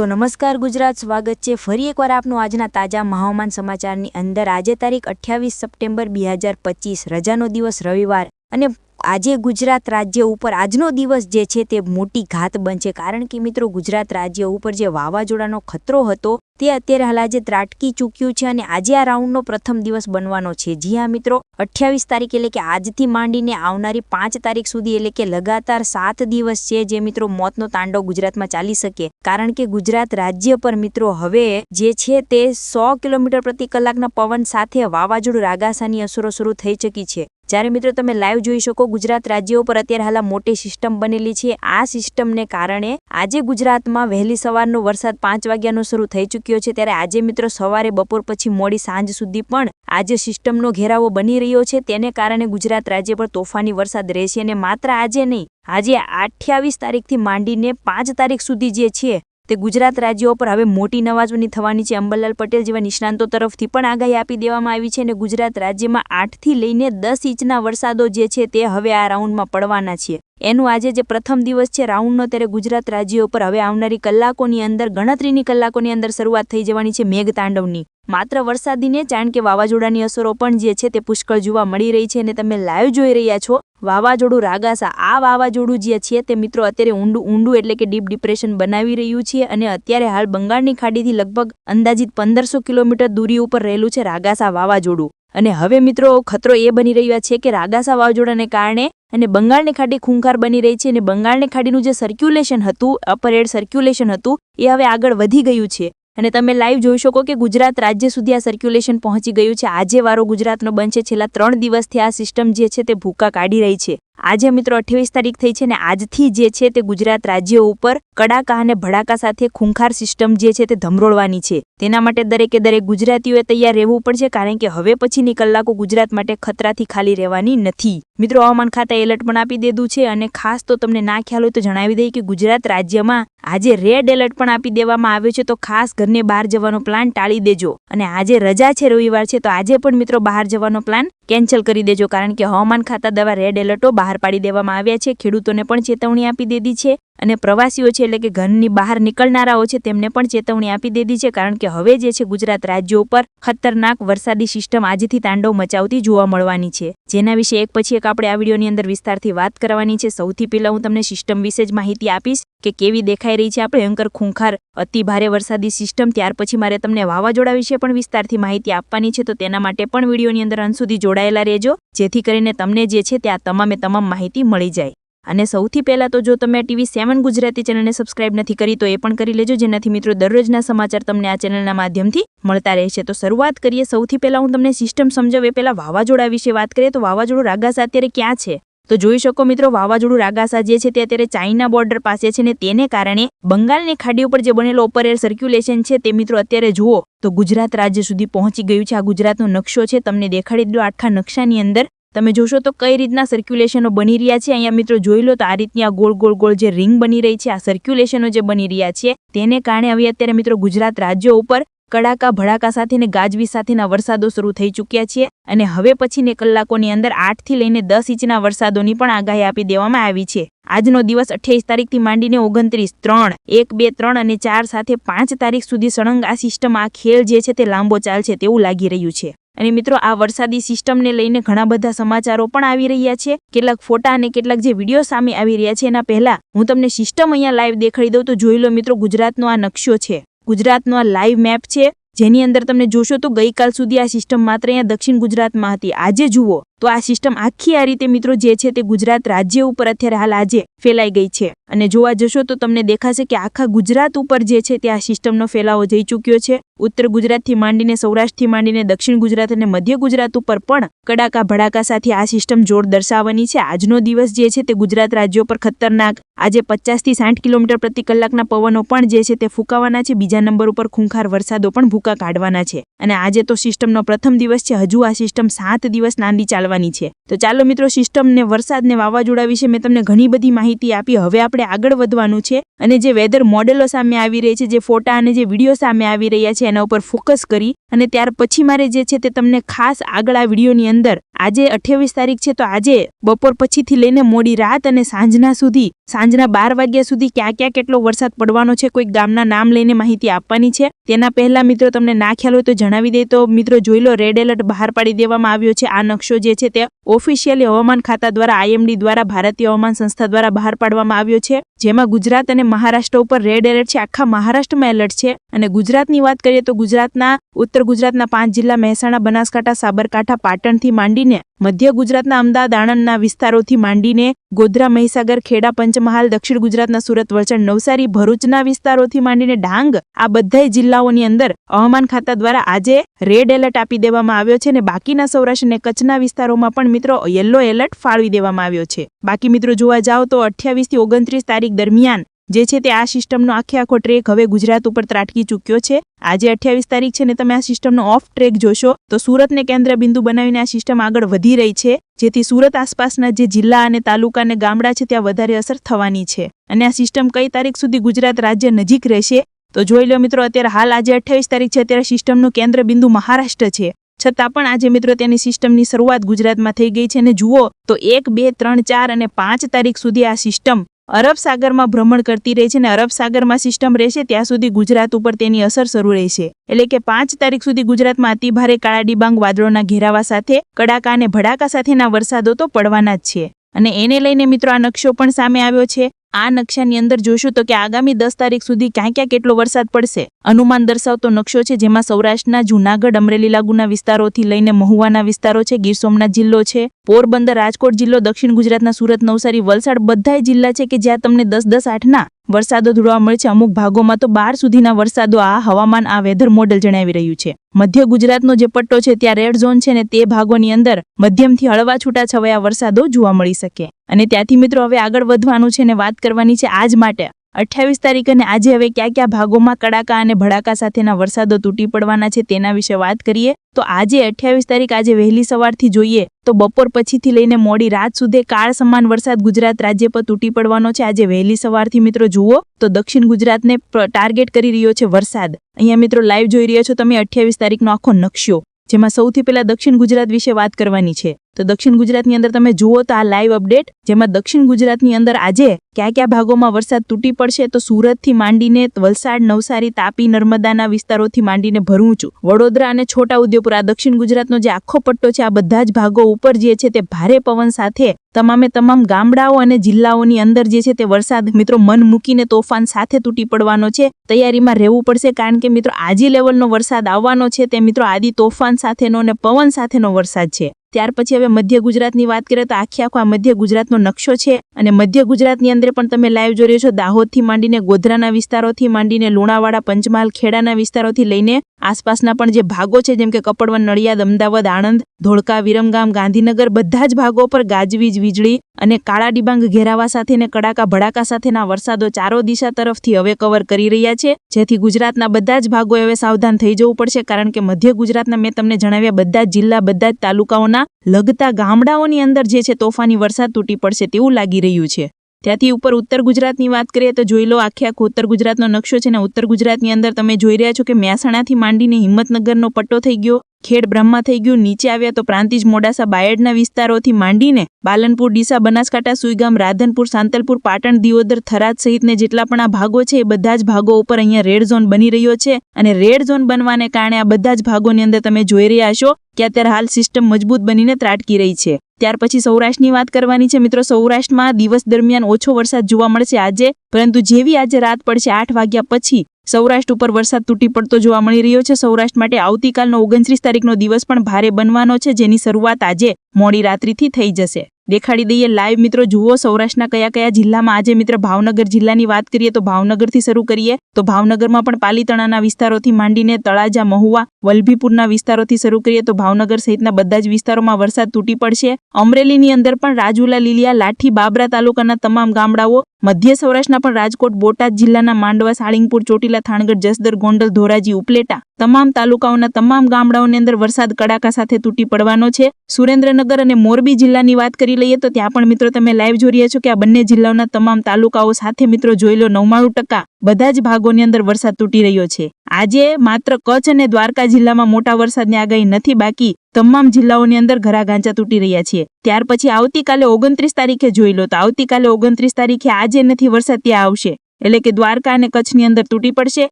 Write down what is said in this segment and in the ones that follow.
તો નમસ્કાર ગુજરાત, સ્વાગત છે ફરી એકવાર આપનું આજના તાજા હવામાન સમાચારની અંદર. આજે તારીખ અઠ્યાવીસ સપ્ટેમ્બર બે હજાર પચીસ, રજાનો દિવસ રવિવાર. અને આજે ગુજરાત રાજ્ય ઉપર આજનો દિવસ જે છે તે મોટી ઘાત બનશે. કારણ કે મિત્રો, ગુજરાત રાજ્ય ઉપર જે વાવાઝોડાનો ખતરો હતો, તે અત્યારે હાલ આજે ત્રાટકી ચૂક્યું છે અને આજે આ રાઉન્ડનો પ્રથમ દિવસ બનવાનો છે. જી હા, મિત્રો, અઠ્યાવીસ તારીખ એટલે કે આજથી માંડીને આવનારી પાંચ તારીખ સુધી એટલે કે લગાતાર સાત દિવસ છે જે મિત્રો મોતનો તાંડવ ગુજરાતમાં ચાલી શકે. કારણ કે ગુજરાત રાજ્ય પર મિત્રો, હવે જે છે તે સો કિલોમીટર પ્રતિ કલાકના પવન સાથે વાવાઝોડું રાગાસાની અસરો શરૂ થઈ ચૂકી છે. જ્યારે મિત્રો તમે લાઈવ જોઈ શકો, ગુજરાત રાજ્ય ઉપર અત્યારે હાલ મોટી સિસ્ટમ બનેલી છે. આ સિસ્ટમને કારણે આજે ગુજરાતમાં વહેલી સવારનો વરસાદ પાંચ વાગ્યાનો શરૂ થઈ ચૂક્યો છે. ત્યારે આજે મિત્રો સવારે બપોર પછી મોડી સાંજ સુધી પણ આજે સિસ્ટમનો ઘેરાવો બની રહ્યો છે. તેને કારણે ગુજરાત રાજ્ય પર તોફાની વરસાદ રહેશે અને માત્ર આજે નહીં, આજે અઠ્યાવીસ તારીખથી માંડીને પાંચ તારીખ સુધી જે છે તે ગુજરાત રાજ્યો પર હવે મોટી નવાજોની થવાની છે. અંબરલાલ પટેલ જેવા નિષ્ણાંતો તરફથી પણ આગાહી આપી દેવામાં આવી છે અને ગુજરાત રાજ્યમાં આઠથી લઈને દસ ઇંચના વરસાદો જે છે તે હવે આ રાઉન્ડમાં પડવાના છે. એનું આજે જે પ્રથમ દિવસ છે રાઉન્ડનો ત્યારે ગુજરાત રાજ્ય ઉપર હવે આવનારી કલાકોની અંદર, ગણતરીની કલાકોની અંદર શરૂઆત થઈ જવાની છે મેઘતાંડવની. માત્ર વરસાદીને જાણ કે વાવાઝોડાની અસરો પણ જે છે તે પુષ્કળ જોવા મળી રહી છે અને તમે લાઈવ જોઈ રહ્યા છો. વાવાઝોડું રાગાસા. આ વાવાઝોડું જે છે તે મિત્રો અત્યારે ઊંડું ઊંડું એટલે કે ડીપ ડિપ્રેશન બનાવી રહ્યું છે અને અત્યારે હાલ બંગાળની ખાડીથી લગભગ અંદાજિત પંદરસો કિલોમીટર દૂરી ઉપર રહેલું છે રાગાસા વાવાઝોડું. અને હવે મિત્રો ખતરો એ બની રહ્યા છે કે રાગાસા વાવાઝોડાને કારણે અને બંગાળની ખાડી ખૂંખાર બની રહી છે અને બંગાળની ખાડીનું જે સર્ક્યુલેશન હતું અપર એર સર્ક્યુલેશન હતું, એ હવે આગળ વધી ગયું છે. અને તમે લાઈવ જોઈ શકો કે ગુજરાત રાજ્ય સુધી આ સર્ક્યુલેશન પહોંચી ગયું છે. આજે વારો ગુજરાતનો બનશે. છેલ્લા ત્રણ દિવસથી આ સિસ્ટમ જે છે તે ભૂકા કાઢી રહી છે. આજે મિત્રો અઠ્યાવીસ તારીખ થઈ છે ને આજથી જે છે તે ગુજરાત રાજ્ય ઉપર કડાકા અને ભડાકા સાથે ખૂંખાર સિસ્ટમ જે છે તે ધમરોળવાની છે. તેના માટે દરેકે દરેક ગુજરાતીઓએ તૈયાર રહેવું પડશે કારણ કે હવે પછીની કલાકો ગુજરાત માટે ખતરાથી ખાલી રહેવાની નથી. મિત્રો હવામાન ખાતાએ એલર્ટ પણ આપી દીધું છે અને ખાસ તો તમને ના ખ્યાલ હોય તો જણાવી દઈએ કે ગુજરાત રાજ્યમાં આજે રેડ એલર્ટ પણ આપી દેવામાં આવ્યો છે તો ખાસ ઘરને બહાર જવાનો પ્લાન ટાળી દેજો. અને આજે રજા છે, રવિવાર છે તો આજે પણ મિત્રો બહાર જવાનો પ્લાન કેન્સલ કરી દેજો કારણ કે હવામાન ખાતા દવા રેડ એલર્ટો બહાર પાડી દેવામાં આવ્યા છે. ખેડૂતોને પણ ચેતવણી આપી દીધી છે. અને પ્રવાસીઓ છે, એટલે કે ઘરની બહાર નીકળનારાઓ છે, તેમને પણ ચેતવણી આપી દીધી છે, કારણ કે હવે જે છે, ગુજરાત રાજ્ય ઉપર ખતરનાક વરસાદી સિસ્ટમ આજથી તાંડવ મચાવતી જોવા મળવાની છે. જેના વિશે એક પછી એક આપણે આ વિડીયોની અંદર વિસ્તારથી વાત કરવાની છે. સૌથી પહેલા હું તમને સિસ્ટમ વિશે જ માહિતી આપીશ કે કેવી દેખાઈ રહી છે આ ભયંકર ખૂંખાર અતિ ભારે વરસાદી સિસ્ટમ. ત્યાર પછી મારે તમને વાવાઝોડા વિશે પણ વિસ્તારથી માહિતી આપવાની છે, તો તેના માટે પણ વિડીયોની અંદર અંત સુધી જોડાયેલા રહેજો. જેથી કરીને તમને જે છે, ત્યાં તમામે તમામ માહિતી મળી જાય. અને સૌથી પહેલાં તો જો તમે ટીવી સેવન ગુજરાતી ચેનલને સબસ્ક્રાઇબ નથી કરી, તો એ પણ કરી લેજો. જેનાથી મિત્રો દરરોજના સમાચાર તમને આ ચેનલના માધ્યમથી મળતા રહેશે. તો શરૂઆત કરીએ. સૌથી પહેલાં હું તમને સિસ્ટમ સમજાવે. પહેલાં વાવાઝોડા વિશે વાત કરીએ. તો વાવાઝોડું રાગાસા અત્યારે ક્યાં છે? તો જોઈ શકો મિત્રો, વાવાઝોડું રાગાસા જે છે તે અત્યારે ચાઇના બોર્ડર પાસે છે ને તેને કારણે બંગાળની ખાડી ઉપર જે બનેલો ઓપર એર સર્ક્યુલેશન છે તે મિત્રો અત્યારે જુઓ. તો ગુજરાત રાજ્ય સુધી પહોંચી ગયું છે. આ ગુજરાતનો નકશો છે. તમને દેખાડી દો આખા નકશાની અંદર તમે જોશો તો કઈ રીતના સર્ક્યુલેશનો બની રહ્યા છે? અહીંયા મિત્રો જોઈ લો તો આ રીતની આ ગોળ ગોળ ગોળ જે રિંગ બની રહી છે, આ સર્ક્યુલેશનો જે બની રહ્યા છે, તેને કારણે હવે અત્યારે મિત્રો ગુજરાત રાજ્યો ઉપર કડાકા, ભડાકા સાથે ગાજવી સાથેના વરસાદો શરૂ થઈ ચૂક્યા છે અને હવે પછીને કલાકોની અંદર આઠથી લઈને દસ ઇંચના વરસાદોની પણ આગાહી આપી દેવામાં આવી છે. આજનો દિવસ અઠ્યાવીસ તારીખથી માંડીને ઓગણત્રીસ, ત્રણ, એક, બે, ત્રણ અને ચાર સાથે પાંચ તારીખ સુધી સળંગ આ સિસ્ટમ આ ખેલ જે છે તે લાંબો ચાલશે તેવું લાગી રહ્યું છે. અને મિત્રો, આ વરસાદી સિસ્ટમને લઈને ઘણા બધા સમાચારો પણ આવી રહ્યા છે. કેટલાક ફોટા અને કેટલાક જે વીડિયો સામે આવી રહ્યા છે, એના પહેલા હું તમને સિસ્ટમ અહીંયા લાઈવ દેખાડી દઉં તો જોઈ લો મિત્રો, ગુજરાતનો આ નકશો છે. ગુજરાતનો આ લાઈવ મેપ છે. જેની અંદર તમને જોશો તો ગઈકાલ સુધી આ સિસ્ટમ માત્ર અહીંયા દક્ષિણ ગુજરાતમાં હતી. આજે જુઓ. તો આ સિસ્ટમ આખી આ રીતે મિત્રો જે છે તે ગુજરાત રાજ્ય ઉપર અત્યારે હાલ આજે ફેલાઈ ગઈ છે. અને જોવા જશો તો તમને દેખાશે કે આખા ગુજરાત ઉપર જે છે તે આ સિસ્ટમનો ફેલાવો જઈ ચૂક્યો છે. ઉત્તર ગુજરાતથી માંડીને સૌરાષ્ટ્રથી માંડીને દક્ષિણ ગુજરાત અને મધ્ય ગુજરાત ઉપર પણ કડાકા ભડાકા સાથે આ સિસ્ટમ જોર દર્શાવવાની છે. આજનો દિવસ જે છે તે ગુજરાત રાજ્યો પર ખતરનાક. આજે પચાસથી સાઠ કિલોમીટર પ્રતિ કલાકના પવનો પણ જે છે તે ફૂંકાવાના છે. બીજા નંબર ઉપર ખૂંખાર વરસાદો પણ ભૂકા કાઢવાના છે. અને આજે તો સિસ્ટમનો પ્રથમ દિવસ છે. હજુ આ સિસ્ટમ સાત દિવસ લાંબી ચાલવાની છે. તો ચાલો મિત્રો સિસ્ટમ ને વરસાદ ને વાવાઝોડા વિશે મેં તમને ઘણી બધી માહિતી આપી. હવે આપણે આગળ વધવાનું છે અને જે વેધર મોડેલો સામે આવી રહી છે, જે ફોટા અને જે વીડિયો સામે આવી રહ્યા છે, એના ઉપર ફોકસ કરી અને ત્યાર પછી મારે જે છે તે તમને ખાસ આગળ આ વિડીયોની અંદર, આજે અઠ્યાવીસ તારીખ છે, તો આજે બપોર પછીથી લઈને મોડી રાત અને સાંજના સુધી, સાંજના બાર વાગ્યા સુધી ક્યાં ક્યાં કેટલો વરસાદ પડવાનો છે કોઈ ગામના નામ લઈને માહિતી આપવાની છે. તેના પહેલા મિત્રો, તમને ના ખ્યાલ હોય તો જણાવી દે. તો મિત્રો, જોઈ લો રેડ એલર્ટ બહાર પાડી દેવામાં આવ્યો છે. આ નકશો જે છે તે ઓફિશિયલી હવામાન ખાતા દ્વારા આઈએમડી દ્વારા, ભારતીય હવામાન સંસ્થા દ્વારા બહાર પાડવામાં આવ્યો છે. જેમાં ગુજરાત અને મહારાષ્ટ્ર ઉપર રેડ એલર્ટ છે. આખા મહારાષ્ટ્રમાં એલર્ટ છે. અને ગુજરાતની વાત કરીએ તો ગુજરાતના, ઉત્તર ગુજરાતના પાંચ જિલ્લા મહેસાણા, બનાસકાંઠા, સાબરકાંઠા, પાટણથી માંડીને મધ્ય ગુજરાતના અમદાવાદ, આણંદના વિસ્તારોથી માંડીને ગોધરા, મહીસાગર, ખેડા, પંચમહાલ, દક્ષિણ ગુજરાતના સુરત, વલસાડ, નવસારી, ભરૂચના વિસ્તારોથી માંડીને ડાંગ આ બધા જિલ્લાઓની અંદર હવામાન ખાતા દ્વારા આજે રેડ એલર્ટ આપી દેવામાં આવ્યો છે. અને બાકીના સૌરાષ્ટ્ર અને કચ્છના વિસ્તારોમાં પણ મિત્રો યલો એલર્ટ ફાળવી દેવામાં આવ્યો છે. બાકી મિત્રો જોવા જાઓ તો અઠ્યાવીસથી ઓગણત્રીસ તારીખ દરમિયાન, જે છે તે આ સિસ્ટમનો આખે આખો ટ્રેક હવે ગુજરાત ઉપર ત્રાટકી ચૂક્યો છે. આજે અઠ્યાવીસ તારીખ છે ને તમે આ સિસ્ટમનો ઓફ ટ્રેક જોશો, તો સુરતને કેન્દ્ર બિંદુ બનાવીને આ સિસ્ટમ આગળ વધી રહી છે, જેથી સુરત આસપાસના જે જિલ્લા અને તાલુકા અને ગામડા છે ત્યાં વધારે અસર થવાની છે. અને આ સિસ્ટમ કઈ તારીખ સુધી ગુજરાત રાજ્ય નજીક રહેશે? તો જોઈ લો મિત્રો, અત્યારે હાલ આજે અઠ્યાવીસ તારીખ છે, અત્યારે સિસ્ટમનું કેન્દ્ર બિંદુ મહારાષ્ટ્ર છે. છતાં પણ આજે મિત્રો તેની સિસ્ટમની શરૂઆત ગુજરાતમાં થઈ ગઈ છે. અને જુઓ, તો એક, બે, ત્રણ, ચાર અને પાંચ તારીખ સુધી આ સિસ્ટમ અરબ સાગરમાં ભ્રમણ કરતી રહે છે અને અરબ સાગરમાં સિસ્ટમ રહેશે, ત્યાં સુધી ગુજરાત ઉપર તેની અસર શરૂ રહેશે. એટલે કે પાંચ તારીખ સુધી ગુજરાતમાં અતિભારે કાળા ડિબાંગ વાદળોના ઘેરાવા સાથે, કડાકા અને ભડાકા સાથેના વરસાદો તો પડવાના જ છે. અને એને લઈને મિત્રો આ નકશો પણ સામે આવ્યો છે. આ નકશાની અંદર જોશું તો કે આગામી દસ તારીખ સુધી ક્યાં ક્યાં કેટલો વરસાદ પડશે. અનુમાન દર્શાવતો નકશો છે, જેમાં સૌરાષ્ટ્રના જૂનાગઢ, અમરેલી લાગુના વિસ્તારોથી લઈને મહુવાના વિસ્તારો છે, ગીર સોમનાથ જિલ્લો છે પોરબંદર, રાજકોટ જિલ્લો, દક્ષિણ ગુજરાતના સુરત, નવસારી, વલસાડ બધાય જિલ્લા છે કે જ્યાં તમને દસ દસ આઠના વરસાદો ધોળવા મળે છે. અમુક ભાગોમાં તો બાર સુધીના વરસાદો આ હવામાન, આ વેધર મોડેલ જણાવી રહ્યું છે. મધ્ય ગુજરાતનો જે પટ્ટો છે ત્યાં રેડ ઝોન છે ને તે ભાગોની અંદર મધ્યમથી હળવા છૂટાછવાયા વરસાદો જોવા મળી શકે. અને ત્યાંથી મિત્રો હવે આગળ વધવાનું છે ને વાત કરવાની છે આજ માટે. અઠ્યાવીસ તારીખ અને આજે હવે કયા કયા ભાગોમાં કડાકા અને ભડાકા સાથેના વરસાદો તૂટી પડવાના છે તેના વિશે વાત કરીએ, તો આજે અઠ્યાવીસ તારીખ આજે વહેલી સવારથી જોઈએ, તો બપોર પછીથી લઈને મોડી રાત સુધી કાળ સમાન વરસાદ ગુજરાત રાજ્ય પર તૂટી પડવાનો છે. આજે વહેલી સવારથી મિત્રો જુઓ, તો દક્ષિણ ગુજરાતને ટાર્ગેટ કરી રહ્યો છે વરસાદ. અહીંયા મિત્રો લાઈવ જોઈ રહ્યા છો તમે અઠ્યાવીસ તારીખનો આખો નકશો. જેમાં સૌથી પહેલા દક્ષિણ ગુજરાત વિશે વાત કરવાની છે. તો દક્ષિણ ગુજરાતની અંદર તમે જુઓ તો આ લાઈવ અપડેટ જેમાં દક્ષિણ ગુજરાતની અંદર આજે કયા કયા ભાગોમાં વરસાદ તૂટી પડશે તો સુરતથી માંડીને વલસાડ, નવસારી, તાપી, નર્મદાના વિસ્તારોથી માંડીને ભરૂચ, વડોદરા અને છોટા ઉદેપુર. આ દક્ષિણ ગુજરાતનો જે આખો પટ્ટો છે, આ બધા જ ભાગો ઉપર જે છે તે ભારે પવન સાથે તમામે તમામ ગામડાઓ અને જિલ્લાઓની અંદર જે છે તે વરસાદ, મિત્રો, મન મૂકીને તોફાન સાથે તૂટી પડવાનો છે. તૈયારીમાં રહેવું પડશે કારણ કે, મિત્રો, આજી લેવલનો વરસાદ આવવાનો છે. તે, મિત્રો, આદિ તોફાન સાથેનો અને પવન સાથેનો વરસાદ છે. ત્યાર પછી હવે મધ્ય ગુજરાતની વાત કરીએ તો આખી આખો આ મધ્ય ગુજરાતનો નકશો છે અને મધ્ય ગુજરાતની અંદર પણ તમે લાઈવ જોઈ રહ્યો છો દાહોદથી માંડીને ગોધરાના વિસ્તારોથી માંડીને લુણાવાડા, પંચમહાલ, ખેડાના વિસ્તારોથી લઈને આસપાસના પણ જે ભાગો છે, જેમ કે કપડવન, નડિયાદ, અમદાવાદ, આણંદ, ધોળકા, વિરમગામ, ગાંધીનગર, બધા જ ભાગો પર ગાજવીજ, વીજળી અને કાળા ડિબાંગ ઘેરાવા સાથે ને કડાકા, ભડાકા સાથેના વરસાદો ચારો દિશા તરફથી હવે કવર કરી રહ્યા છે. જેથી ગુજરાતના બધા જ ભાગો હવે સાવધાન થઈ જવું પડશે, કારણ કે મધ્ય ગુજરાતના મેં તમને જણાવ્યા બધા જ જિલ્લા, બધા જ તાલુકાઓના લગતા ગામડાઓની અંદર જે છે, તોફાની વરસાદ તૂટી પડશે તેવું લાગી રહ્યું છે. ત્યાંથી ઉપર ઉત્તર ગુજરાતની વાત કરીએ તો જોઈ લો, આખે આખો ઉત્તર ગુજરાતનો નકશો છે ને, ઉત્તર ગુજરાતની અંદર તમે જોઈ રહ્યા છો કે મહેસાણાથી માંડીને હિંમતનગરનો પટ્ટો થઈ ગયો. ખેડ બ્રહ્મા થઈ ગયું, નીચે આવ્યા તો પ્રાંતિજ મોડાસા બાયડના વિસ્તારોથી માંડીને બાલનપુર, ડીસા, બનાસકાંઠા સુઈગામ, રાધનપુર, સાંતલપુર, પાટણ, દિયોદર, થરાદ સહિતને જેટલા પણ આ ભાગો છે, એ બધા જ ભાગો ઉપર અહીંયા રેડ ઝોન બની રહ્યો છે. અને રેડ ઝોન બનવાને કારણે આ બધા જ ભાગોની અંદર તમે જોઈ રહ્યા છો કે અત્યારે હાલ સિસ્ટમ મજબૂત બનીને ત્રાટકી રહી છે. ત્યાર પછી સૌરાષ્ટ્રની વાત કરવાની છે. મિત્રો, સૌરાષ્ટ્રમાં દિવસ દરમિયાન ઓછો વરસાદ જોવા મળશે આજે, પરંતુ જેવી આજે રાત પડશે આઠ વાગ્યા પછી સૌરાષ્ટ્ર ઉપર વરસાદ તૂટી પડતો જોવા મળી રહ્યો છે. સૌરાષ્ટ્ર માટે આવતીકાલનો ઓગણત્રીસ તારીખનો દિવસ પણ ભારે બનવાનો છે, જેની શરૂઆત આજે મોડી રાત્રિથી થઈ જશે. દેખાડી દઈએ. લાઈવ મિત્રો, જુઓ સૌરાષ્ટ્રના કયા કયા જિલ્લામાં આજે મિત્ર ભાવનગર જિલ્લાની વાત કરીએ તો ભાવનગરથી શરૂ કરીએ. તો ભાવનગરમાં પણ પાલીતણાના વિસ્તારોથી માંડીને તળાજા, મહુવા, વલભીપુરના વિસ્તારોથી શરૂ કરીએ તો ભાવનગર સહિતના બધા જ વિસ્તારોમાં વરસાદ તૂટી પડશે. અમરેલીની અંદર પણ રાજુલા, લીલિયા, લાઠી, બાબરા તાલુકાના તમામ ગામડાઓ, મધ્ય સૌરાષ્ટ્રના પણ રાજકોટ, બોટાદ જિલ્લાના માંડવા, સાળીંગપુર, ચોટીલા, થાણગઢ, જસદર, ગોંડલ, ધોરાજી, ઉપલેટા તમામ તાલુકાઓના તમામ ગામડાઓની અંદર વરસાદ કડાકા સાથે તૂટી પડવાનો છે. સુરેન્દ્રનગર અને મોરબી જિલ્લાની વાત કરી લઈએ તો ત્યાં પણ મિત્રો તમે લાઈવ જોઈ રહ્યા છો કે આ બંને જિલ્લાઓના તમામ તાલુકાઓ સાથે મિત્રો જોઈ લો નવ્વાણું ટકા. બધા જ ભાગોની અંદર વરસાદ તૂટી રહ્યો છે. આજે માત્ર કચ્છ અને દ્વારકા જિલ્લામાં મોટા વરસાદની આગાહી નથી, બાકી તમામ જિલ્લાઓની અંદર ઘરાઘાંચા તૂટી રહ્યા છે. ત્યાર પછી આવતીકાલે ઓગણત્રીસ તારીખે જોઈ લો તો આવતીકાલે ઓગણત્રીસ તારીખે આજે નથી વરસાદ, ત્યાં આવશે. એટલે કે દ્વારકા અને કચ્છની અંદર તૂટી પડશે.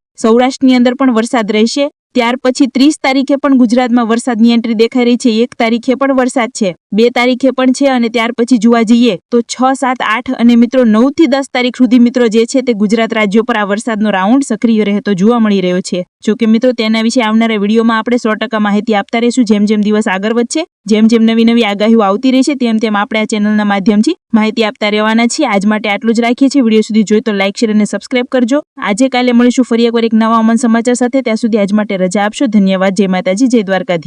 સૌરાષ્ટ્રની અંદર પણ વરસાદ રહેશે. ત્યાર પછી ત્રીસ તારીખે પણ ગુજરાતમાં વરસાદની એન્ટ્રી દેખાઈ રહી છે. એક તારીખે પણ વરસાદ છે. બે તારીખે પણ છે અને ત્યાર પછી જોવા જઈએ તો છ, સાત, આઠ અને મિત્રો નવથી દસ તારીખ સુધી મિત્રો જે છે તે ગુજરાત રાજ્યો પર આ વરસાદનો રાઉન્ડ સક્રિય રહેતો જોવા મળી રહ્યો છે. જો કે મિત્રો તેના વિશે આવનારા વિડીયોમાં આપણે સો ટકા માહિતી આપતા રહીશું. જેમ જેમ દિવસ આગળ વધશે, જેમ જેમ નવી નવી આગાહીઓ આવતી રહેશે, તેમ તેમ આપણે આ ચેનલના માધ્યમથી માહિતી આપતા રહેવાના છીએ. આજ માટે આટલું જ રાખીએ છીએ. વીડિયો સુધી જોઈ તો લાઇક શેર અને સબસ્ક્રાઇબ કરજો. આજે કાલે મળીશું ફરી એકવાર એક નવા અમન સમાચાર સાથે. ત્યાં સુધી આજ માટે રજા આપશો. ધન્યવાદ. જય માતાજી. જય દ્વારકાધીશ.